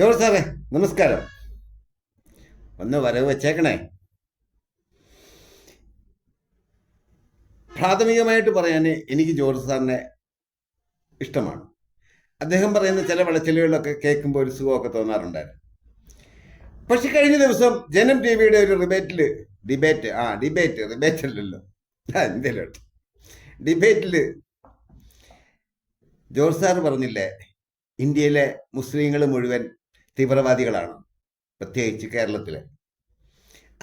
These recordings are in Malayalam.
ജോർജ് സാറേ നമസ്കാരം. ഒന്ന് വരവ് വെച്ചേക്കണേ. പ്രാഥമികമായിട്ട് പറയാൻ എനിക്ക് ജോർജ് സാറിനെ ഇഷ്ടമാണ്. അദ്ദേഹം പറയുന്ന ചില വിളച്ചിലുകളിലൊക്കെ കേൾക്കുമ്പോൾ ഒരു സുഖമൊക്കെ തോന്നാറുണ്ടായിരുന്നു. പക്ഷെ കഴിഞ്ഞ ദിവസം ജനം ടി വിയുടെ ഒരു റിബേറ്റിൽ ഡിബേറ്റ് ആ ഡിബേറ്റ് ഡിബേറ്റ് അല്ലല്ലോ. എന്തേലും ഡിബേറ്റിൽ ജോർജ് സാർ പറഞ്ഞില്ലേ ഇന്ത്യയിലെ മുസ്ലിങ്ങൾ മുഴുവൻ തീവ്രവാദികളാണ് പ്രത്യേകിച്ച് കേരളത്തിലെ.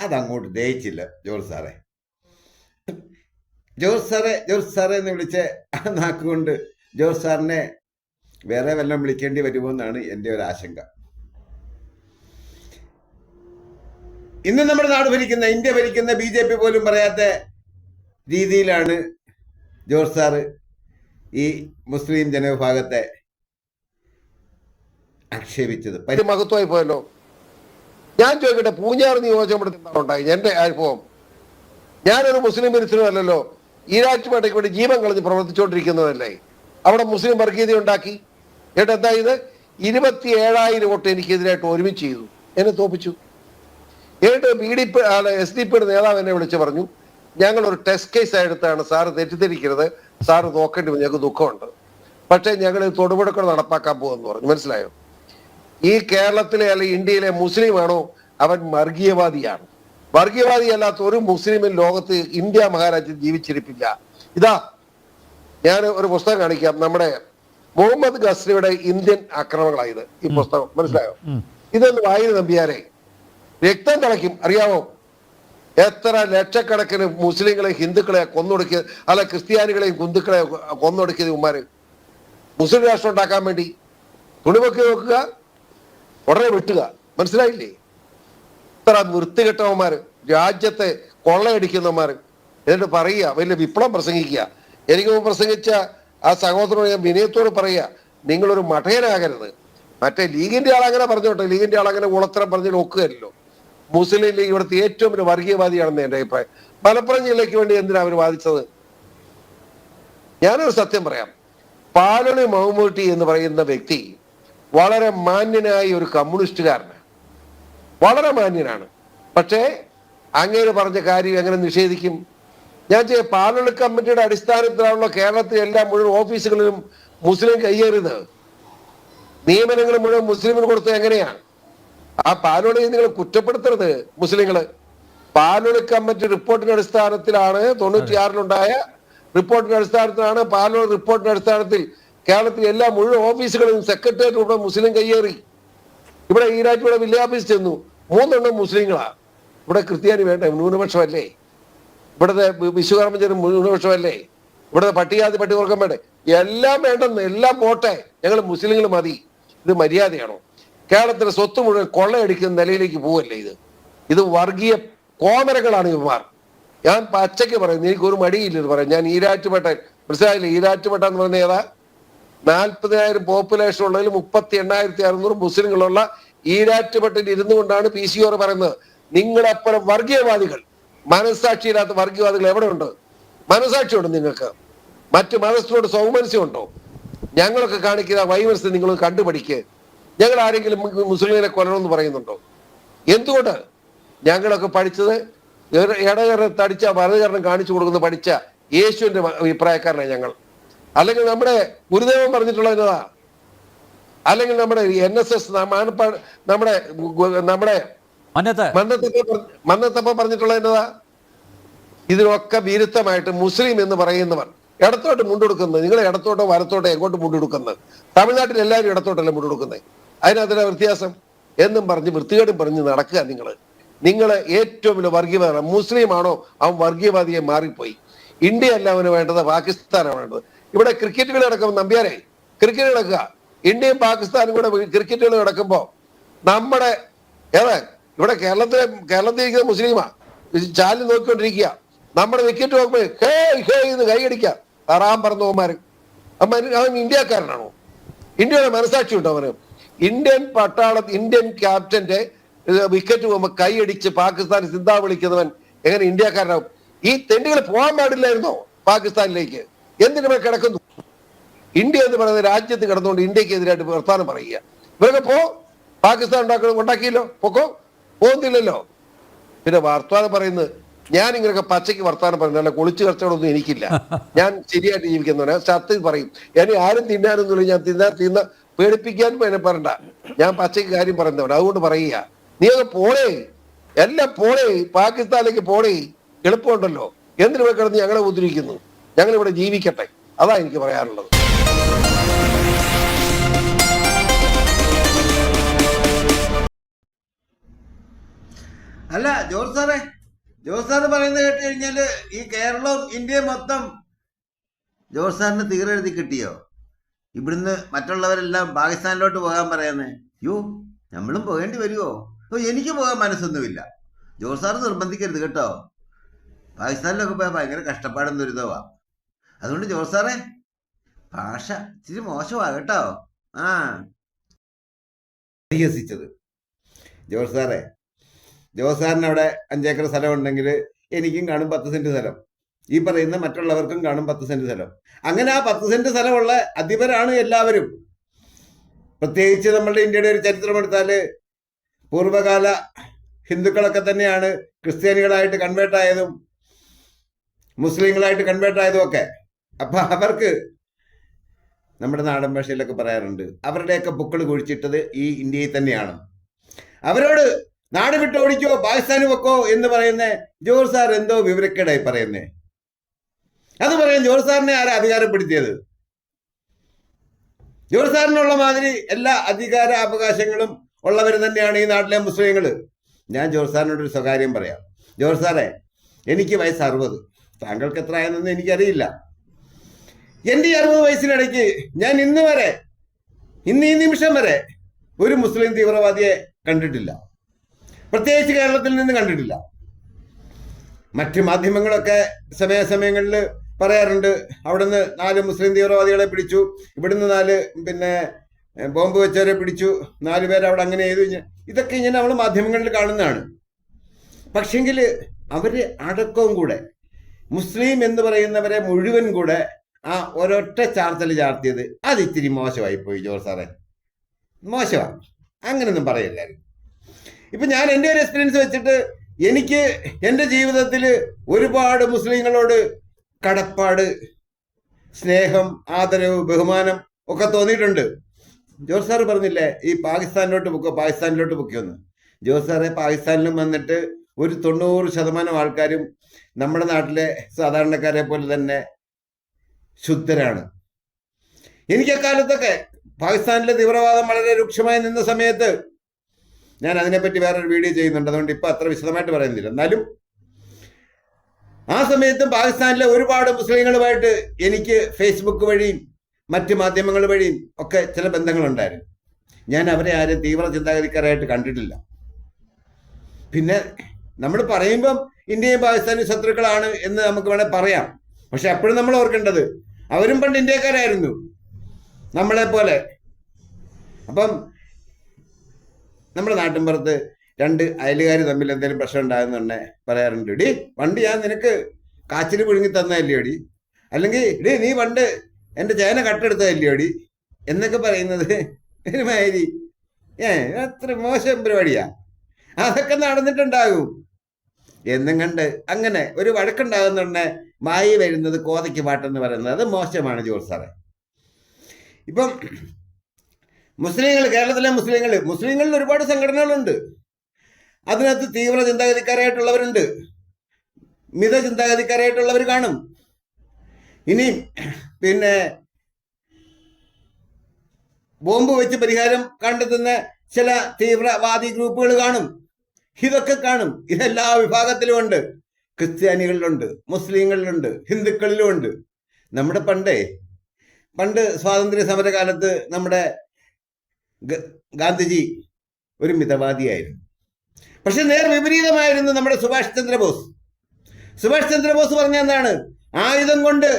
അതങ്ങോട്ട് ദയിച്ചില്ല ജോർജ് സാറേ. ജോർജ് സാറെ ജോർജ് സാറേ എന്ന് വിളിച്ച നാക്കുകൊണ്ട് ജോർജ് സാറിനെ വേറെ വല്ലതും വിളിക്കേണ്ടി വരുമോ എന്നാണ് എന്റെ ഒരു ആശങ്ക. ഇന്ന് നമ്മുടെ നാട് ഭരിക്കുന്ന ഇന്ത്യ ഭരിക്കുന്ന ബി ജെ പി പോലും പറയാത്ത രീതിയിലാണ് ജോർജ് സാറ് ഈ മുസ്ലിം ജനവിഭാഗത്തെ ആക്ഷേപിച്ചത്. പരി- മഹത്വമായി പോയല്ലോ. ഞാൻ ചോദിക്കട്ടെ പൂഞ്ഞാറ് നിയോജകമണ്ഡലത്തിൽ എന്താണ് ഉണ്ടായി എന്റെ അനുഭവം. ഞാനൊരു മുസ്ലിം വിരുദ്ധനല്ലല്ലോ ഈരാറ്റുപേട്ടയ്ക്ക് വേണ്ടി ജീവൻ കളഞ്ഞ് പ്രവർത്തിച്ചുകൊണ്ടിരിക്കുന്നതല്ലേ? അവിടെ മുസ്ലിം വർഗീയത ഉണ്ടാക്കി. എന്നിട്ട് എന്താ ഇത് ഇരുപത്തി ഏഴായിരം വോട്ട് എനിക്കെതിരായിട്ട് ഒരുമിച്ച് ചെയ്തു. എന്നെ തോപ്പിച്ചു. എന്നിട്ട് B D P S D പിയുടെ നേതാവ് എന്നെ വിളിച്ച് പറഞ്ഞു ഞങ്ങൾ ഒരു ടെസ്റ്റ് കേസ് എടുത്താണ് സാറ് തെറ്റിദ്ധരിക്കരുത്. സാറ് നോക്കേണ്ടി ഞങ്ങൾക്ക് ദുഃഖമുണ്ട്. പക്ഷേ ഞങ്ങൾ തൊടുപുഴക്കൾ നടപ്പാക്കാൻ പോകുമെന്ന് പറഞ്ഞു. മനസ്സിലായോ? ഈ കേരളത്തിലെ അല്ലെ ഇന്ത്യയിലെ മുസ്ലിമാണോ? അവൻ വർഗീയവാദിയാണ്. വർഗീയവാദി അല്ലാത്ത ഒരു മുസ്ലിമിൻ ലോകത്ത് ഇന്ത്യ മഹാരാജ്യം ജീവിച്ചിരിപ്പില്ല. ഇതാ ഞാൻ ഒരു പുസ്തകം കാണിക്കാം. നമ്മുടെ മുഹമ്മദ് ഗസ്രിയുടെ ഇന്ത്യൻ ആക്രമണങ്ങളായത്. ഈ പുസ്തകം മനസ്സിലായോ? ഇതൊന്ന് വായന നമ്പിയാരെ. രക്തം തിളയ്ക്കും. അറിയാമോ എത്ര ലക്ഷക്കണക്കിന് മുസ്ലിങ്ങളെ ഹിന്ദുക്കളെ കൊന്നൊടുക്കിയത് അല്ല ക്രിസ്ത്യാനികളെയും ഹിന്ദുക്കളെ കൊന്നൊടുക്കിയത് ഉമ്മാര് മുസ്ലിം രാഷ്ട്രം ഉണ്ടാക്കാൻ വേണ്ടി തുണിമൊക്കെ നോക്കുക ഉടനെ വെട്ടുക. മനസ്സിലായില്ലേ? ഇത്ര വൃത്തികെട്ടവന്മാർ രാജ്യത്തെ കൊള്ളയടിക്കുന്നവന്മാർ. എന്നിട്ട് പറയുക വലിയ വിപ്ലവം പ്രസംഗിക്കുക. എനിക്ക് പ്രസംഗിച്ച ആ സഹോദരനോട് ഞാൻ വിനയത്തോട് പറയുക നിങ്ങളൊരു മഠയനാകരുത് മറ്റേ ലീഗിന്റെ ആളങ്ങനെ പറഞ്ഞോട്ടെ. ലീഗിന്റെ ആളങ്ങനെ ഉളത്തരം പറഞ്ഞ് നോക്കുകയല്ലോ. മുസ്ലിം ലീഗ് ഇവിടുത്തെ ഏറ്റവും വലിയ വർഗീയവാദിയാണെന്ന് എന്റെ അഭിപ്രായം. മലപ്പുറം ജില്ലയ്ക്ക് വേണ്ടി എന്തിനാ അവർ വാദിച്ചത്? ഞാനൊരു സത്യം പറയാം. പാലണി മഹമ്മൂട്ടി എന്ന് പറയുന്ന വ്യക്തി വളരെ മാന്യനായ ഒരു കമ്മ്യൂണിസ്റ്റുകാരനാണ്. വളരെ മാന്യനാണ്. പക്ഷേ അങ്ങേര് പറഞ്ഞ കാര്യം എങ്ങനെ നിഷേധിക്കും? ഞാൻ ചെയ്യ പാലൊളി കമ്മിറ്റിയുടെ അടിസ്ഥാനത്തിലാണല്ലോ കേരളത്തിലെ എല്ലാ മുഴുവൻ ഓഫീസുകളിലും മുസ്ലിം കയ്യേറിയത് നിയമനങ്ങൾ മുഴുവൻ മുസ്ലിമിന് കൊടുത്തത് എങ്ങനെയാണ് ആ പാലോളി നിങ്ങൾ കുറ്റപ്പെടുത്തരുത് മുസ്ലിങ്ങൾ. പാലോളി കമ്മിറ്റി റിപ്പോർട്ടിന്റെ അടിസ്ഥാനത്തിലാണ് തൊണ്ണൂറ്റിയാറിലുണ്ടായ റിപ്പോർട്ടിന്റെ അടിസ്ഥാനത്തിലാണ് പാലോളി റിപ്പോർട്ടിന്റെ അടിസ്ഥാനത്തിൽ കേരളത്തിലെ എല്ലാ മുഴുവൻ ഓഫീസുകളും സെക്രട്ടേറിയറ്റ് ഉൾപ്പെടെ മുസ്ലിം കയ്യേറി. ഇവിടെ ഇവിടെ വില്ലേജ് ചെന്നു. മൂന്നെണ്ണം മുസ്ലിങ്ങളാ. ഇവിടെ ക്രിസ്ത്യാനി വേണ്ട? ന്യൂനപക്ഷമല്ലേ? ഇവിടുത്തെ വി- വിശ്വകർമ്മ ന്യൂനപക്ഷമല്ലേ? ഇവിടുത്തെ പട്ടികാതി പട്ടികവർഗം വേണ്ടേ? എല്ലാം വേണ്ടെന്ന് എല്ലാം പോട്ടെ. ഞങ്ങൾ മുസ്ലിങ്ങൾ മതി. ഇത് മര്യാദയാണോ? കേരളത്തിലെ സ്വത്ത് മുഴുവൻ കൊള്ളയടിക്കുന്ന നിലയിലേക്ക് പോവല്ലേ ഇത്? ഇത് വർഗീയ കോമരകളാണ് ഇവന്മാർ. ഞാൻ പച്ചയ്ക്ക് പറയുന്നു എനിക്ക് ഒരു മടിയില്ല ഇത് പറയാം ഞാൻ ഈരാറ്റുപേട്ട മനസ്സിലായില്ലേ? ഈരാറ്റുപേട്ട എന്ന് പറയുന്ന ഏതാ? നാൽപ്പതിനായിരം പോപ്പുലേഷൻ ഉള്ളതിൽ മുപ്പത്തി എണ്ണായിരത്തി അറുന്നൂറ് മുസ്ലിങ്ങളുള്ള ഈരാറ്റുപെട്ടിൽ ഇരുന്നു കൊണ്ടാണ് പി സി ഓർ പറയുന്നത്. നിങ്ങളെപ്പോഴും വർഗീയവാദികൾ. മനസ്സാക്ഷിയില്ലാത്ത വർഗീയവാദികൾ എവിടെ ഉണ്ട് മനസ്സാക്ഷിയുണ്ട് നിങ്ങൾക്ക്. മറ്റു മതസ്ഥരോട് സൗമനസ്യമുണ്ടോ? ഞങ്ങളൊക്കെ കാണിക്കുന്ന വൈമനസ്യം നിങ്ങൾ കണ്ടുപഠിക്ക് ഞങ്ങൾ ആരെങ്കിലും മുസ്ലിങ്ങളെ കൊല്ലണമെന്ന് പറയുന്നുണ്ടോ? എന്തുകൊണ്ട്? ഞങ്ങളൊക്കെ പഠിച്ചത് ഇടകരണത്തടിച്ച വലതുകരണം കാണിച്ചു കൊടുക്കുന്ന പഠിച്ച യേശുവിന്റെ അഭിപ്രായക്കാരനാണ് ഞങ്ങൾ. അല്ലെങ്കിൽ നമ്മുടെ ഗുരുദേവൻ പറഞ്ഞിട്ടുള്ള എന്നതാ അല്ലെങ്കിൽ നമ്മുടെ എൻ എസ് എസ് നമ്മുടെ നമ്മുടെ മന്നത്ത്. മന്നത്തപ്പ പറ- മന്നത്തപ്പ പറഞ്ഞിട്ടുള്ള എന്നതാ ഇതിനൊക്കെ വിരുദ്ധമായിട്ട് മുസ്ലിം എന്ന് പറയുന്നവർ ഇടത്തോട്ട് മുണ്ടെടുക്കുന്നത്. നിങ്ങൾ ഇടത്തോട്ടോ വലത്തോട്ടോ എങ്ങോട്ട് മുണ്ടെടുക്കുന്നത്? തമിഴ്നാട്ടിൽ എല്ലാവരും ഇടത്തോട്ടല്ലേ മുണ്ടെടുക്കുന്നത്? അതിനകത്തിലെ വ്യത്യാസം? എന്നും പറഞ്ഞ് വൃത്തികേടും പറഞ്ഞ് നടക്കുക നിങ്ങൾ നിങ്ങൾ ഏറ്റവും വലിയ വർഗീയവാദം. മുസ്ലിം ആണോ അവൻ വർഗീയവാദിയെ മാറിപ്പോയി. ഇന്ത്യ അല്ല അവന് വേണ്ടത് പാകിസ്ഥാനാണ് വേണ്ടത്. ഇവിടെ ക്രിക്കറ്റ് കളി നടക്കും നമ്പ്യാരെ ക്രിക്കറ്റ് നടക്കുക. ഇന്ത്യയും പാകിസ്ഥാനും കൂടെ ക്രിക്കറ്റ് കളി നടക്കുമ്പോ നമ്മുടെ ഏതാ ഇവിടെ കേരളത്തിലെ കേരളത്തിൽ ഇരിക്കുന്ന മുസ്ലിമാ ചാലി നോക്കിക്കൊണ്ടിരിക്കുക. നമ്മുടെ വിക്കറ്റ് നോക്കുമ്പോൾ ഹേ ഹേ എന്ന് കൈയടിക്കുക തറാൻ അവൻ ഇന്ത്യക്കാരനാണോ? ഇന്ത്യയുടെ മനസാക്ഷി ഉണ്ടോ അവന്? ഇന്ത്യൻ പട്ടാള ഇന്ത്യൻ ക്യാപ്റ്റന്റെ വിക്കറ്റ് പോകുമ്പോ കൈയടിച്ച് പാകിസ്ഥാൻ സിന്ധാ വിളിക്കുന്നവൻ എങ്ങനെ ഇന്ത്യക്കാരനാവും? ഈ തെണ്ടികൾ പോകാൻ പാടില്ലായിരുന്നോ പാകിസ്ഥാനിലേക്ക്? എന്തിനു കിടക്കുന്നു? ഇന്ത്യ എന്ന് പറയുന്ന രാജ്യത്ത് കിടന്നുകൊണ്ട് ഇന്ത്യയ്ക്ക് എതിരായിട്ട് വർത്താനം പറയുക. ഇവരൊക്കെ പോ. പാകിസ്ഥാൻ ഉണ്ടാക്കണം ഉണ്ടാക്കിയല്ലോ പൊക്കോ. പോകുന്നില്ലല്ലോ. പിന്നെ വർത്താനം പറയുന്നത് ഞാൻ ഇങ്ങനെയൊക്കെ പച്ചയ്ക്ക് വർത്താനം പറയുന്നത് അല്ല കുളിച്ചു കച്ചവടമൊന്നും എനിക്കില്ല. ഞാൻ ശരിയായിട്ട് ജീവിക്കുന്നവനാ സത്യം പറയും. ഞാൻ ആരും തിന്നാനൊന്നുമില്ല. ഞാൻ തിന്നാൻ തിന്ന പേടിപ്പിക്കാനും എന്നെ പറയണ്ട. ഞാൻ പച്ചയ്ക്ക് കാര്യം പറയുന്നവൻ അതുകൊണ്ട് പറയുക. നീ അത് പോളേ. എല്ലാം പോളേ. പാകിസ്ഥാനിലേക്ക് പോളേ. എളുപ്പമുണ്ടല്ലോ. എന്തിനു കിടന്ന് ഞങ്ങളെ ഉദ്ധരിക്കുന്നു ഞങ്ങൾ ഇവിടെ ജീവിക്കട്ടെ. അതാ എനിക്ക് പറയാനുള്ളത്. അല്ല ജോർജ് സാറേ ജോർജ് സാറ് പറയുന്നത് കേട്ട് കഴിഞ്ഞാൽ ഈ കേരളവും ഇന്ത്യയും മൊത്തം ജോർജ് സാറിന് തീരെഴുതി കിട്ടിയോ? ഇവിടുന്ന് മറ്റുള്ളവരെല്ലാം പാകിസ്ഥാനിലോട്ട് പോകാൻ പറയുന്നേ. യോ നമ്മളും പോകേണ്ടി വരുമോ ഓ എനിക്ക് പോകാൻ മനസ്സൊന്നുമില്ല. ജോർജ് സാറ് നിർബന്ധിക്കരുത് കേട്ടോ. പാകിസ്ഥാനിലൊക്കെ പോയാൽ ഭയങ്കര കഷ്ടപ്പാടും ദുരിതമാ അതുകൊണ്ട് ജോർജ് സാറേ ഭാഷ ഇച്ചിരി മോശമാ കേട്ടോ ആ. പരിഹസിച്ചത് ജോർജ് സാറേ ജോസ് സാറിന് അവിടെ അഞ്ചേക്കർ സ്ഥലം ഉണ്ടെങ്കിൽ എനിക്കും കാണും പത്ത് സെന്റ് സ്ഥലം. ഈ പറയുന്ന മറ്റുള്ളവർക്കും കാണും പത്ത് സെന്റ് സ്ഥലം. അങ്ങനെ ആ പത്ത് സെന്റ് സ്ഥലമുള്ള അധിപരാണ് എല്ലാവരും. പ്രത്യേകിച്ച് നമ്മളുടെ ഇന്ത്യയുടെ ഒരു ചരിത്രം പൂർവകാല ഹിന്ദുക്കളൊക്കെ തന്നെയാണ് ക്രിസ്ത്യാനികളായിട്ട് കൺവേർട്ട് ആയതും മുസ്ലിങ്ങളായിട്ട് കൺവേർട്ട് ആയതും ഒക്കെ അപ്പൊ അവർക്ക് നമ്മുടെ നാടൻ ഭാഷയിലൊക്കെ പറയാറുണ്ട്. അവരുടെയൊക്കെ പുക്കൾ കുഴിച്ചിട്ടത് ഈ ഇന്ത്യയിൽ തന്നെയാണ്. അവരോട് നാട് വിട്ട് ഓടിക്കോ പാകിസ്ഥാന് വെക്കോ എന്ന് പറയുന്ന ജോർ സാർ എന്തോ വിവരക്കേടായി പറയുന്നേ. അത് പറയാൻ ജോർ സാറിനെ ആരാ അധികാരപ്പെടുത്തിയത്? ജോർ സാറിനുള്ള മാതിരി എല്ലാ അധികാര അവകാശങ്ങളും ഉള്ളവർ തന്നെയാണ് ഈ നാട്ടിലെ മുസ്ലിങ്ങൾ ഞാൻ ജോർ സാറിനോട് ഒരു സ്വകാര്യം പറയാം. ജോർ സാറേ എനിക്ക് വയസ്സ് അറുപത്. താങ്കൾക്ക് എത്ര ആയെന്നൊന്നും എനിക്കറിയില്ല. എന്റെ ഈ അറുപത് വയസ്സിനിടയ്ക്ക് ഞാൻ ഇന്ന് വരെ ഇന്ന് ഈ നിമിഷം വരെ ഒരു മുസ്ലിം തീവ്രവാദിയെ കണ്ടിട്ടില്ല. പ്രത്യേകിച്ച് കേരളത്തിൽ നിന്ന് കണ്ടിട്ടില്ല. മറ്റ് മാധ്യമങ്ങളൊക്കെ സമയാസമയങ്ങളിൽ പറയാറുണ്ട് അവിടുന്ന് നാല് മുസ്ലിം തീവ്രവാദികളെ പിടിച്ചു ഇവിടുന്ന് നാല് പിന്നെ ബോംബ് വെച്ചവരെ പിടിച്ചു നാല് പേര് അവിടെ അങ്ങനെ ചെയ്തു. ഇതൊക്കെ ഇങ്ങനെ നമ്മൾ മാധ്യമങ്ങളിൽ കാണുന്നതാണ്. പക്ഷെങ്കിൽ അവർ അടക്കവും കൂടെ മുസ്ലിം എന്ന് പറയുന്നവരെ മുഴുവൻ കൂടെ ആ ഒരൊറ്റ ചാർത്തൽ ചാർത്തിയത്. അത് ഇത്തിരി മോശമായി പോയി ജോർ സാറേ. മോശമാണ് അങ്ങനെയൊന്നും പറയില്ലായിരുന്നു ഇപ്പൊ ഞാൻ എന്റെ ഒരു എക്സ്പീരിയൻസ് വെച്ചിട്ട് എനിക്ക് എന്റെ ജീവിതത്തിൽ ഒരുപാട് മുസ്ലിങ്ങളോട് കടപ്പാട് സ്നേഹം ആദരവ് ബഹുമാനം ഒക്കെ തോന്നിയിട്ടുണ്ട്. ജോസ് സാറ് പറഞ്ഞില്ലേ ഈ പാകിസ്ഥാനിലോട്ട് പൊക്കോ പാകിസ്ഥാനിലോട്ട് പൊക്കിയൊന്ന് ജോസ് സാറെ പാകിസ്ഥാനിലും വന്നിട്ട് ഒരു തൊണ്ണൂറ് ശതമാനം ആൾക്കാരും നമ്മുടെ നാട്ടിലെ സാധാരണക്കാരെ പോലെ തന്നെ ശുദ്ധരാണ്. എനിക്ക് അക്കാലത്തൊക്കെ പാകിസ്ഥാനിലെ തീവ്രവാദം വളരെ രൂക്ഷമായി നിന്ന സമയത്ത് ഞാൻ അതിനെപ്പറ്റി വേറൊരു വീഡിയോ ചെയ്യുന്നുണ്ട്. അതുകൊണ്ട് ഇപ്പൊ അത്ര വിശദമായിട്ട് പറയുന്നില്ല. എന്നാലും ആ സമയത്തും പാകിസ്ഥാനിലെ ഒരുപാട് മുസ്ലിങ്ങളുമായിട്ട് എനിക്ക് ഫേസ്ബുക്ക് വഴിയും മറ്റ് മാധ്യമങ്ങൾ വഴിയും ഒക്കെ ചില ബന്ധങ്ങളുണ്ടായിരുന്നു. ഞാൻ അവരെ ആരും തീവ്ര ചിന്താഗതിക്കാരായിട്ട് കണ്ടിട്ടില്ല. പിന്നെ നമ്മൾ പറയുമ്പം ഇന്ത്യയും പാകിസ്ഥാനും ശത്രുക്കളാണ് എന്ന് നമുക്ക് വേണേൽ പറയാം. പക്ഷെ എപ്പോഴും നമ്മൾ ഓർക്കേണ്ടത് അവരും പണ്ട് ഇന്ത്യക്കാരായിരുന്നു. നമ്മളെ പോലെ. അപ്പം നമ്മുടെ നാട്ടിൻപുറത്ത് രണ്ട് അയലുകാർ തമ്മിൽ എന്തെങ്കിലും പ്രശ്നം ഉണ്ടായെന്നുണ്ടെ പറയാറുണ്ട്. ഇടി പണ്ട് ഞാൻ നിനക്ക് കാച്ചിൽ പുഴുങ്ങി തന്നതല്ലേ ഇടി അല്ലെങ്കിൽ ഇടി നീ പണ്ട് എന്റെ ചേന കട്ടെടുത്തതല്ലേ ഇടി എന്നൊക്കെ പറയുന്നത് ഒരുമാതിരി. ഏ അത്ര മോശം പരിപാടിയാ. അതൊക്കെ നടന്നിട്ടുണ്ടാകും. എന്നും കണ്ട് അങ്ങനെ ഒരു വഴക്കുണ്ടാകുന്നുണ്ടെ മായി വരുന്നത് കോതയ്ക്ക് പാട്ടെന്ന് പറയുന്നത് മോശമാണ് ജോർജ് സാറേ. ഇപ്പം മുസ്ലിങ്ങൾ കേരളത്തിലെ മുസ്ലിങ്ങൾ മുസ്ലിങ്ങളിൽ ഒരുപാട് സംഘടനകളുണ്ട്. അതിനകത്ത് തീവ്ര ചിന്താഗതിക്കാരായിട്ടുള്ളവരുണ്ട്. മിത ചിന്താഗതിക്കാരായിട്ടുള്ളവർ കാണും. ഇനി പിന്നെ ബോംബ് വെച്ച് പരിഹാരം കണ്ടെത്തുന്ന ചില തീവ്രവാദി ഗ്രൂപ്പുകൾ കാണും. ഇതൊക്കെ കാണും. ഇതെല്ലാ വിഭാഗത്തിലും ഉണ്ട്. ക്രിസ്ത്യാനികളിലുണ്ട് മുസ്ലിങ്ങളിലുണ്ട് ഹിന്ദുക്കളിലുമുണ്ട്. നമ്മുടെ പണ്ടേ പണ്ട് സ്വാതന്ത്ര്യ സമരകാലത്ത് നമ്മുടെ ഗാന്ധിജി ഒരു മിതവാദിയായിരുന്നു. പക്ഷെ നേർ വിപരീതമായിരുന്നു നമ്മുടെ സുഭാഷ് ചന്ദ്രബോസ്. സുഭാഷ് ചന്ദ്രബോസ് പറഞ്ഞ എന്താണ്? ആയുധം കൊണ്ട്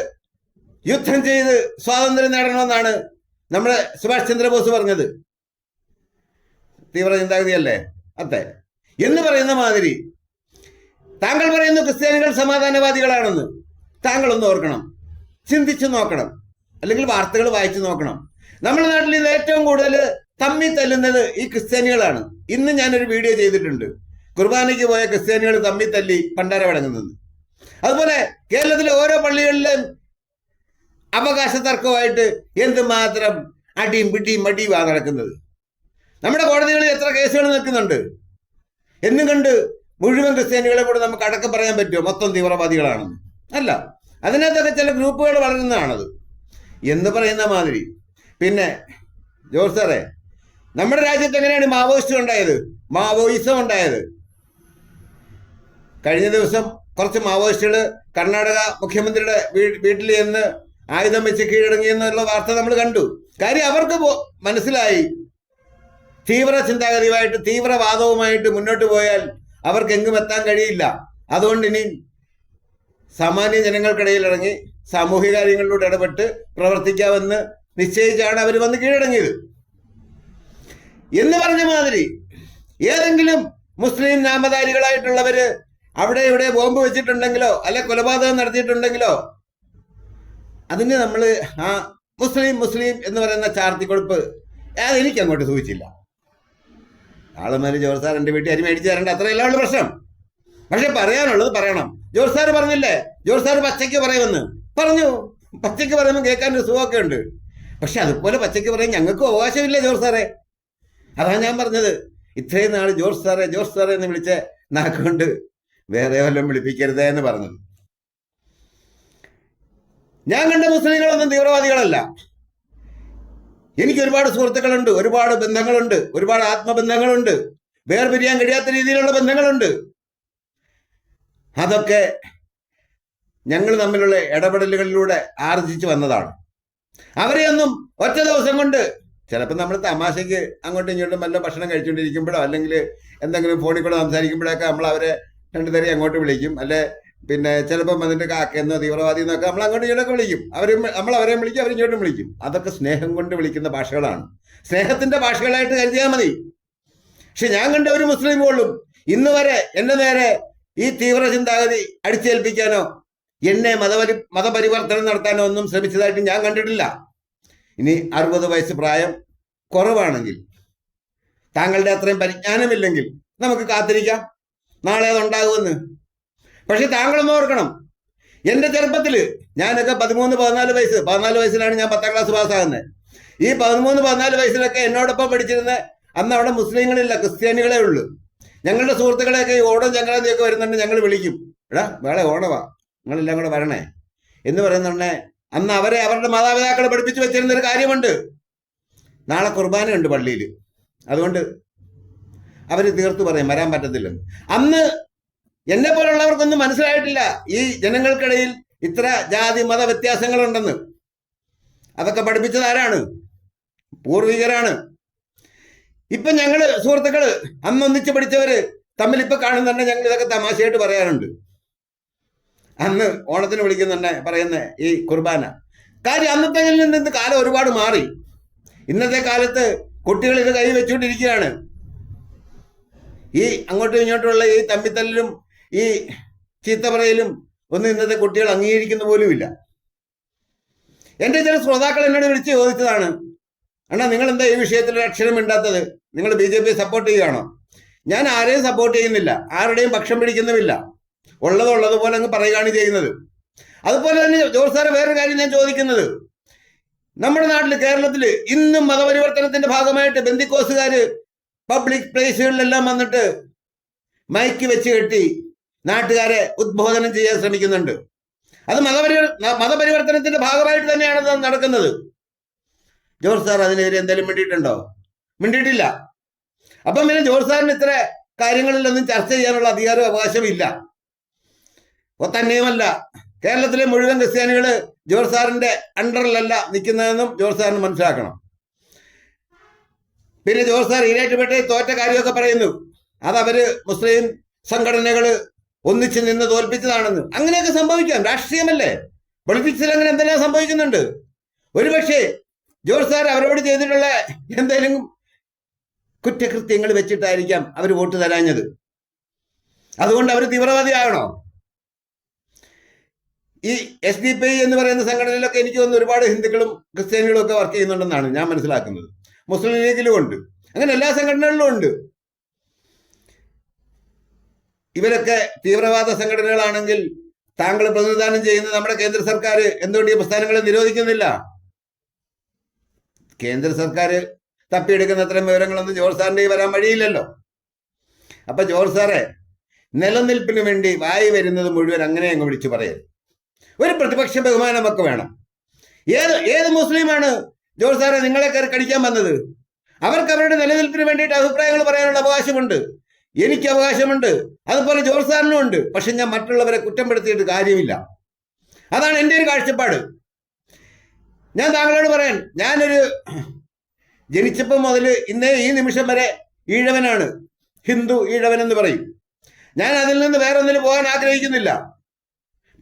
യുദ്ധം ചെയ്ത് സ്വാതന്ത്ര്യം നേടണമെന്നാണ് നമ്മുടെ സുഭാഷ് ചന്ദ്രബോസ് പറഞ്ഞത്. തീവ്ര ചിന്താഗതിയല്ലേ അതെ. എന്ന് പറയുന്ന മാതിരി താങ്കൾ പറയുന്നു ക്രിസ്ത്യാനികൾ സമാധാനവാദികളാണെന്ന്. താങ്കൾ ഒന്ന് ഓർക്കണം. ചിന്തിച്ചു നോക്കണം. അല്ലെങ്കിൽ വാർത്തകൾ വായിച്ചു നോക്കണം. നമ്മുടെ നാട്ടിൽ ഇന്ന് ഏറ്റവും കൂടുതൽ തമ്മി തല്ലുന്നത് ഈ ക്രിസ്ത്യാനികളാണ്. ഇന്ന് ഞാനൊരു വീഡിയോ ചെയ്തിട്ടുണ്ട്. കുർബാനയ്ക്ക് പോയ ക്രിസ്ത്യാനികൾ തമ്മി തല്ലി പണ്ടാര വടങ്ങുന്നത് അതുപോലെ കേരളത്തിലെ ഓരോ പള്ളികളിലും അവകാശ തർക്കമായിട്ട് എന്തുമാത്രം അടിയും പിടിയും മടിയുമാണ് നടക്കുന്നത്. നമ്മുടെ കോടതികളിൽ എത്ര കേസുകൾ നിൽക്കുന്നുണ്ട്. എന്നും കണ്ട് മുഴുവൻ ക്രിസ്ത്യാനികളെ കൂടെ നമുക്ക് അടക്കം പറയാൻ പറ്റുമോ? മൊത്തം തീവ്രവാദികളാണെന്ന് അല്ല. അതിനകത്തൊക്കെ ചില ഗ്രൂപ്പുകൾ വളരുന്നതാണത്. എന്ന് പറയുന്ന മാതിരി. പിന്നെ ജോർജ് സാറേ നമ്മുടെ രാജ്യത്ത് എങ്ങനെയാണ് മാവോയിസ്റ്റ് ഉണ്ടായത്? മാവോയിസം ഉണ്ടായത്. കഴിഞ്ഞ ദിവസം കുറച്ച് മാവോയിസ്റ്റുകൾ കർണാടക മുഖ്യമന്ത്രിയുടെ വീട്ടിൽ ചെന്ന് ആയുധം വെച്ച് കീഴടങ്ങി എന്നുള്ള വാർത്ത നമ്മൾ കണ്ടു. കാര്യം അവർക്ക് മനസ്സിലായി. തീവ്ര ചിന്താഗതിയുമായിട്ട് തീവ്രവാദവുമായിട്ട് മുന്നോട്ട് പോയാൽ അവർക്ക് എങ്ങും എത്താൻ കഴിയില്ല. അതുകൊണ്ട് ഇനി സാമാന്യ ജനങ്ങൾക്കിടയിൽ ഇറങ്ങി സാമൂഹിക കാര്യങ്ങളിലൂടെ ഇടപെട്ട് പ്രവർത്തിക്കാമെന്ന് നിശ്ചയിച്ചാണ് അവർ വന്ന് കീഴടങ്ങിയത്. എന്ന് പറഞ്ഞ മാതിരി ഏതെങ്കിലും മുസ്ലിം നാമധാരികളായിട്ടുള്ളവര് അവിടെ ഇവിടെ ബോംബ് വെച്ചിട്ടുണ്ടെങ്കിലോ അല്ലെ കൊലപാതകം നടത്തിയിട്ടുണ്ടെങ്കിലോ അതിന് നമ്മൾ ആ മുസ്ലിം മുസ്ലിം എന്ന് പറയുന്ന ചാർത്തിക്കൊടുപ്പ് അത് എനിക്ക് അങ്ങോട്ട് സൂചിച്ചില്ല. ആളുമാര് ജോർജ് സാർ എന്റെ വീട്ടിൽ അരി മേടിച്ച് തരേണ്ട അത്രയല്ല ഉള്ള പ്രശ്നം. പക്ഷെ പറയാനുള്ളത് പറയണം. ജോർജ് സാർ പറഞ്ഞില്ലേ? ജോർജ് സാർ പച്ചയ്ക്ക് പറയുമെന്ന്. പറഞ്ഞു. പച്ചയ്ക്ക് പറയുമ്പോൾ കേൾക്കാൻ ഒരു സുഖമൊക്കെ ഉണ്ട്. പക്ഷെ അതുപോലെ പച്ചയ്ക്ക് പറയാൻ ഞങ്ങൾക്കും അവകാശമില്ല ജോർജ് സാറേ. അതാണ് ഞാൻ പറഞ്ഞത്. ഇത്രയും നാൾ ജോർജ് സാറേ ജോർജ് സാറേ എന്ന് വിളിച്ച നാക്കുകൊണ്ട് വേറെ വല്ലതും വിളിപ്പിക്കരുതേ എന്ന് പറഞ്ഞത്. ഞാൻ കണ്ട മുസ്ലിങ്ങളൊന്നും തീവ്രവാദികളല്ല. എനിക്ക് ഒരുപാട് സുഹൃത്തുക്കളുണ്ട് ഒരുപാട് ബന്ധങ്ങളുണ്ട് ഒരുപാട് ആത്മബന്ധങ്ങളുണ്ട്. വേർപിരിയാൻ കഴിയാത്ത രീതിയിലുള്ള ബന്ധങ്ങളുണ്ട്. അതൊക്കെ ഞങ്ങൾ തമ്മിലുള്ള ഇടപെടലുകളിലൂടെ ആർജിച്ച് വന്നതാണ്. അവരെയൊന്നും ഒറ്റ ദിവസം കൊണ്ട് ചിലപ്പോൾ നമ്മൾ തമാശയ്ക്ക് അങ്ങോട്ടും ഇങ്ങോട്ടും വല്ല ഭക്ഷണം കഴിച്ചുകൊണ്ടിരിക്കുമ്പോഴോ അല്ലെങ്കിൽ എന്തെങ്കിലും ഫോണിൽ കൂടെ സംസാരിക്കുമ്പോഴൊക്കെ നമ്മൾ അവരെ രണ്ടു അങ്ങോട്ട് വിളിക്കും. അല്ലെ പിന്നെ ചിലപ്പം അതിന്റെ കാക്കെന്നോ തീവ്രവാദി എന്നൊക്കെ നമ്മൾ അങ്ങോട്ടും ഇങ്ങോട്ടൊക്കെ വിളിക്കും. അവർ നമ്മൾ അവരെ വിളിക്കും അവർ ഇങ്ങോട്ടും വിളിക്കും. അതൊക്കെ സ്നേഹം കൊണ്ട് വിളിക്കുന്ന ഭാഷകളാണ്. സ്നേഹത്തിന്റെ ഭാഷകളായിട്ട് കരുതിയാൽ മതി. പക്ഷെ ഞാൻ കണ്ട ഒരു മുസ്ലിം പോലും ഇന്ന് വരെ എന്നെ നേരെ ഈ തീവ്ര ചിന്താഗതി അടിച്ചേൽപ്പിക്കാനോ എന്നെ മതപരി മതപരിവർത്തനം നടത്താനോ ഒന്നും ശ്രമിച്ചതായിട്ട് ഞാൻ കണ്ടിട്ടില്ല. ഇനി അറുപത് വയസ്സ് പ്രായം കുറവാണെങ്കിൽ താങ്കളുടെ അത്രയും പരിജ്ഞാനമില്ലെങ്കിൽ നമുക്ക് കാത്തിരിക്കാം. നാളെ അതുണ്ടാകുമെന്ന്. പക്ഷെ താങ്കളൊന്നും ഓർക്കണം. എന്റെ ചെറുപ്പത്തിൽ ഞാനൊക്കെ പതിമൂന്ന് പതിനാല് വയസ്സ് പതിനാല് വയസ്സിലാണ് ഞാൻ പത്താം ക്ലാസ് പാസ്സാകുന്നത്. ഈ പതിമൂന്ന് പതിനാല് വയസ്സിലൊക്കെ എന്നോടൊപ്പം പഠിച്ചിരുന്ന അന്ന് അവിടെ മുസ്ലിങ്ങളില്ല ക്രിസ്ത്യാനികളെ ഉള്ളൂ. ഞങ്ങളുടെ സുഹൃത്തുക്കളെയൊക്കെ ഈ ഓണം ചങ്ങാതിയൊക്കെ വരുന്നുണ്ട് ഞങ്ങൾ വിളിക്കും. എടാ വേളെ ഓണവാ. നിങ്ങളെല്ലാം കൂടെ വരണേ. എന്ന് പറയുന്നുണ്ടെ അന്ന് അവരെ അവരുടെ മാതാപിതാക്കളെ പഠിപ്പിച്ചു വെച്ചിരുന്ന ഒരു കാര്യമുണ്ട്. നാളെ കുർബാനയുണ്ട് പള്ളിയിൽ അതുകൊണ്ട് അവർ തീർത്തു പറയും വരാൻ പറ്റത്തില്ലെന്ന്. അന്ന് എന്നെ പോലുള്ളവർക്കൊന്നും മനസ്സിലായിട്ടില്ല. ഈ ജനങ്ങൾക്കിടയിൽ ഇത്ര ജാതി മത വ്യത്യാസങ്ങളുണ്ടെന്ന്. അതൊക്കെ പഠിപ്പിച്ചത് ആരാണ്? പൂർവികരാണ്. ഇപ്പൊ ഞങ്ങൾ സുഹൃത്തുക്കൾ അന്ന് ഒന്നിച്ച് പഠിച്ചവര് തമ്മിൽ ഇപ്പൊ കാണുന്നുണ്ട്. ഞങ്ങൾ ഇതൊക്കെ തമാശയായിട്ട് പറയാറുണ്ട്. അന്ന് ഓണത്തിന് വിളിക്കുന്നുണ്ട് പറയുന്ന ഈ കുർബാന. കാര്യം അന്നത്തെ നിന്ന് കാലം ഒരുപാട് മാറി. ഇന്നത്തെ കാലത്ത് കുട്ടികൾ ഇത് കൈ വെച്ചുകൊണ്ടിരിക്കുകയാണ്. ഈ അങ്ങോട്ടും ഇങ്ങോട്ടുമുള്ള ഈ തമ്മിത്തല്ലിലും ഈ ചീത്ത പറയലും ഒന്നും ഇന്നത്തെ കുട്ടികൾ അംഗീകരിക്കുന്ന പോലുമില്ല. എന്റെ ചില ശ്രോതാക്കൾ എന്നോട് വിളിച്ച് ചോദിച്ചതാണ് അണ്ണാ നിങ്ങൾ എന്താ ഈ വിഷയത്തിൽ അക്ഷരം ഇണ്ടാത്തത് നിങ്ങൾ ബി ജെ പി സപ്പോർട്ട് ചെയ്യുകയാണോ? ഞാൻ ആരെയും സപ്പോർട്ട് ചെയ്യുന്നില്ല ആരുടെയും പക്ഷം പിടിക്കുന്നുമില്ല. ഉള്ളത് ഉള്ളതുപോലെ അങ്ങ് പറയുകയാണ് ചെയ്യുന്നത്. അതുപോലെ തന്നെ ജോർജ് സാറെ വേറൊരു കാര്യം ഞാൻ ചോദിക്കുന്നത് നമ്മുടെ നാട്ടിൽ കേരളത്തിൽ ഇന്നും മതപരിവർത്തനത്തിന്റെ ഭാഗമായിട്ട് ബന്ദിക്കോസുകാർ പബ്ലിക് പ്ലേസുകളിലെല്ലാം വന്നിട്ട് മൈക്ക് വെച്ച് കെട്ടി നാട്ടുകാരെ ഉദ്ബോധനം ചെയ്യാൻ ശ്രമിക്കുന്നുണ്ട്. അത് മതപരി മതപരിവർത്തനത്തിന്റെ ഭാഗമായിട്ട് തന്നെയാണ് നടക്കുന്നത്. ജോർജ് സാർ അതിനെതിരെ എന്തെങ്കിലും മിണ്ടിയിട്ടുണ്ടോ? മിണ്ടിയിട്ടില്ല. അപ്പം പിന്നെ ജോർജ് സാറിന് ഇത്ര കാര്യങ്ങളിലൊന്നും ചർച്ച ചെയ്യാനുള്ള അധികാരവും ഒ തന്നെയുമല്ല കേരളത്തിലെ മുഴുവൻ ക്രിസ്ത്യാനികൾ ജോർജ് സാറിന്റെ അണ്ടറിലല്ല നിൽക്കുന്നതെന്നും ജോർജ് സാറിന് മനസ്സിലാക്കണം. പിന്നെ ജോർജ് സാർ ഈരാറ്റുപേട്ട തോറ്റ കാര്യമൊക്കെ പറയുന്നു. അത് അവർ മുസ്ലിം സംഘടനകൾ ഒന്നിച്ച് നിന്ന് തോൽപ്പിച്ചതാണെന്ന്. അങ്ങനെയൊക്കെ സംഭവിക്കാം. രാഷ്ട്രീയമല്ലേ? പൊളിറ്റിക്സിൽ അങ്ങനെ എന്തെല്ലാം സംഭവിക്കുന്നുണ്ട്? ഒരുപക്ഷെ ജോർജ് സാർ അവരോട് ചെയ്തിട്ടുള്ള എന്തെങ്കിലും കുറ്റകൃത്യങ്ങൾ വെച്ചിട്ടായിരിക്കാം അവർ വോട്ട് തരാഞ്ഞത്. അതുകൊണ്ട് അവർ തീവ്രവാദിയാകണോ? ഈ എസ് ഡി പി എന്ന് പറയുന്ന സംഘടനയിലൊക്കെ എനിക്ക് തോന്നുന്നു ഒരുപാട് ഹിന്ദുക്കളും ക്രിസ്ത്യാനികളും ഒക്കെ വർക്ക് ചെയ്യുന്നുണ്ടെന്നാണ് ഞാൻ മനസ്സിലാക്കുന്നത്. മുസ്ലിം ലീഗിലും ഉണ്ട്. അങ്ങനെ എല്ലാ സംഘടനകളിലും ഉണ്ട്. ഇവരൊക്കെ തീവ്രവാദ സംഘടനകളാണെങ്കിൽ താങ്കൾ പ്രതിനിധാനം ചെയ്യുന്ന നമ്മുടെ കേന്ദ്ര സർക്കാർ എന്തുകൊണ്ട് ഈ പ്രസ്ഥാനങ്ങളെ നിരോധിക്കുന്നില്ല? കേന്ദ്ര സർക്കാർ തപ്പിയെടുക്കുന്ന അത്തരം വിവരങ്ങളൊന്നും ജോർജ് കയ്യിൽ വരാൻ വഴിയില്ലല്ലോ. അപ്പൊ ജോർജ് സാറെ നിലനിൽപ്പിന് വേണ്ടി വായി വരുന്നത് മുഴുവൻ അങ്ങനെ അങ്ങ് വിളിച്ചു പറയരുത്. ഒരു പ്രതിപക്ഷ ബഹുമാനം ബഹുമാനമൊക്കെ വേണം. ഏത് ഏത് മുസ്ലിമാണ് ജോർജ് സാറെ നിങ്ങളെ കയറി കടിക്കാൻ വന്നത്? അവർക്ക് അവരുടെ നിലനിൽപ്പിന് വേണ്ടിയിട്ട് അഭിപ്രായങ്ങൾ പറയാനുള്ള അവകാശമുണ്ട്. എനിക്ക് അവകാശമുണ്ട് അതുപോലെ ജോർജ് സാറിനും ഉണ്ട്. പക്ഷെ ഞാൻ മറ്റുള്ളവരെ കുറ്റപ്പെടുത്തിയിട്ട് കാര്യമില്ല. അതാണ് എന്റെ ഒരു കാഴ്ചപ്പാട്. ഞാൻ താങ്കളോട് പറയാൻ ഞാനൊരു ജനിച്ചപ്പോൾ മുതൽ ഇന്നേ ഈ നിമിഷം വരെ ഈഴവനാണ്. ഹിന്ദു ഈഴവൻ എന്ന് പറയും. ഞാൻ അതിൽ നിന്ന് വേറെ ഒന്നിന് പോകാൻ ആഗ്രഹിക്കുന്നില്ല.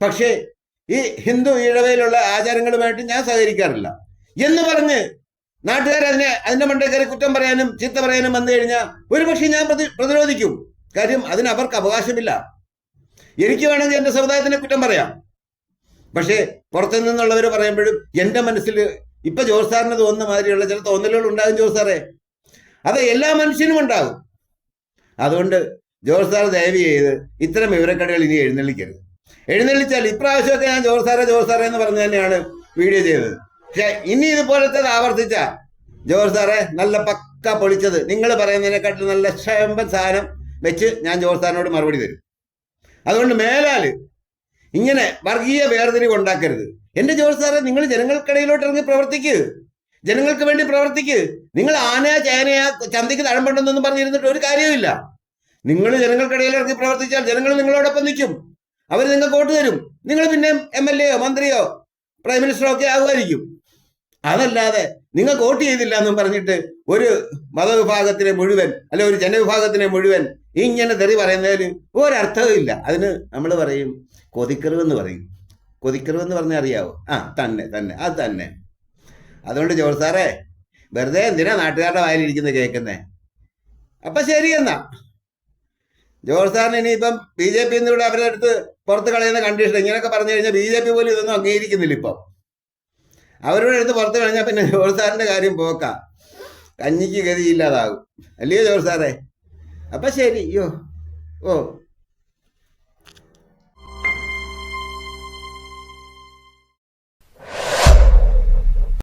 പക്ഷേ ഈ ഹിന്ദു ഈഴവയിലുള്ള ആചാരങ്ങളുമായിട്ട് ഞാൻ സഹകരിക്കാറില്ല. എന്ന് പറഞ്ഞ് നാട്ടുകാർ അതിനെ അതിന്റെ മണ്ടേ കയറി കുറ്റം പറയാനും ചീത്ത പറയാനും വന്നു കഴിഞ്ഞാൽ ഒരുപക്ഷെ ഞാൻ പ്രതി പ്രതിരോധിക്കും. കാര്യം അതിന് അവർക്ക് അവകാശമില്ല. എനിക്ക് വേണമെങ്കിൽ എന്റെ സമുദായത്തിനെ കുറ്റം പറയാം. പക്ഷേ പുറത്തു നിന്നുള്ളവർ പറയുമ്പോഴും എന്റെ മനസ്സിൽ ഇപ്പൊ ജോസ് സാറിന് തോന്നുന്ന മാതിരിയുള്ള ചില തോന്നലുകൾ ഉണ്ടാകും ജോസ് സാറേ. അത് എല്ലാ മനുഷ്യനും ഉണ്ടാകും. അതുകൊണ്ട് ജോർജ് സാർ ദയവ് ചെയ്ത് ഇത്തരം വിവരക്കടകൾ ഇനി എഴുന്നള്ളിക്കരുത്. എഴുന്നള്ളിച്ചാൽ ഇപ്രാവശ്യമൊക്കെ ഞാൻ ജോർജ് സാറേ ജോർജ് സാറേ എന്ന് പറഞ്ഞു തന്നെയാണ് വീഡിയോ ചെയ്തത്. ഇനി ഇതുപോലത്തെ ആവർത്തിച്ച ജോർജ് സാറേ നല്ല പക്ക പൊളിച്ചത്. നിങ്ങൾ പറയുന്നതിനെക്കാട്ടിൽ നല്ല ക്ഷേമ്പൻ സാധനം വെച്ച് ഞാൻ ജോർജ് സാറിനോട് മറുപടി തരും. അതുകൊണ്ട് മേലാൽ ഇങ്ങനെ വർഗീയ വേർതിരിവ് ഉണ്ടാക്കരുത്. എന്റെ ജോർജ് സാറേ നിങ്ങൾ ജനങ്ങൾക്കിടയിലോട്ട് ഇറങ്ങി പ്രവർത്തിക്ക്. ജനങ്ങൾക്ക് വേണ്ടി പ്രവർത്തിക്ക്. നിങ്ങൾ ആനയാ ചേനയാ ചന്തയ്ക്ക് തഴമ്പണ്ടെന്നൊന്നും പറഞ്ഞിരുന്നിട്ട് ഒരു കാര്യവുമില്ല നിങ്ങൾ ജനങ്ങൾക്കിടയിൽ ഇറങ്ങി പ്രവർത്തിച്ചാൽ ജനങ്ങൾ നിങ്ങളോടൊപ്പം നിൽക്കും. അവർ നിങ്ങൾക്ക് വോട്ട് തരും. നിങ്ങൾ പിന്നെ എം എൽ എയോ മന്ത്രിയോ പ്രൈം മിനിസ്റ്ററോ ഒക്കെ ആകുമായിരിക്കും. അതല്ലാതെ നിങ്ങൾ വോട്ട് ചെയ്തില്ല എന്നും പറഞ്ഞിട്ട് ഒരു മതവിഭാഗത്തിനെ മുഴുവൻ അല്ലെ ഒരു ജനവിഭാഗത്തിനെ മുഴുവൻ ഇങ്ങനെ തെറി പറയുന്നതിന് ഒരർത്ഥവും ഇല്ല. അതിന് നമ്മൾ പറയും കൊതിക്കറിവ് എന്ന് പറയും. കൊതിക്കറിവ് എന്ന് പറഞ്ഞാൽ അറിയാവോ? ആ തന്നെ തന്നെ അത് തന്നെ. അതുകൊണ്ട് ജോർജ് സാറേ വെറുതെ എന്തിനാ നാട്ടുകാരുടെ വായിലിരിക്കുന്നത് കേൾക്കുന്നേ? അപ്പൊ ശരി എന്നാ. ജോർജ് സാറിന് ഇനിയിപ്പം ബി ജെ പി എന്നിവിടെ അവരുടെ അടുത്ത് പുറത്ത് കളയുന്ന കണ്ടീഷൻ ഇങ്ങനെയൊക്കെ പറഞ്ഞു കഴിഞ്ഞാൽ ബി ജെ പി പോലും ഇതൊന്നും അംഗീകരിക്കുന്നില്ല ഇപ്പം. അവരുടെ എടുത്ത് പുറത്ത് കളഞ്ഞാൽ പിന്നെ ജോർജ് സാറിന്റെ കാര്യം പോക്കാം. കഞ്ഞിക്ക് ഗതിയില്ലാതാകും. അല്ലയോ ജോർജ് സാറേ? അപ്പൊ ശരി. യോ ഓ.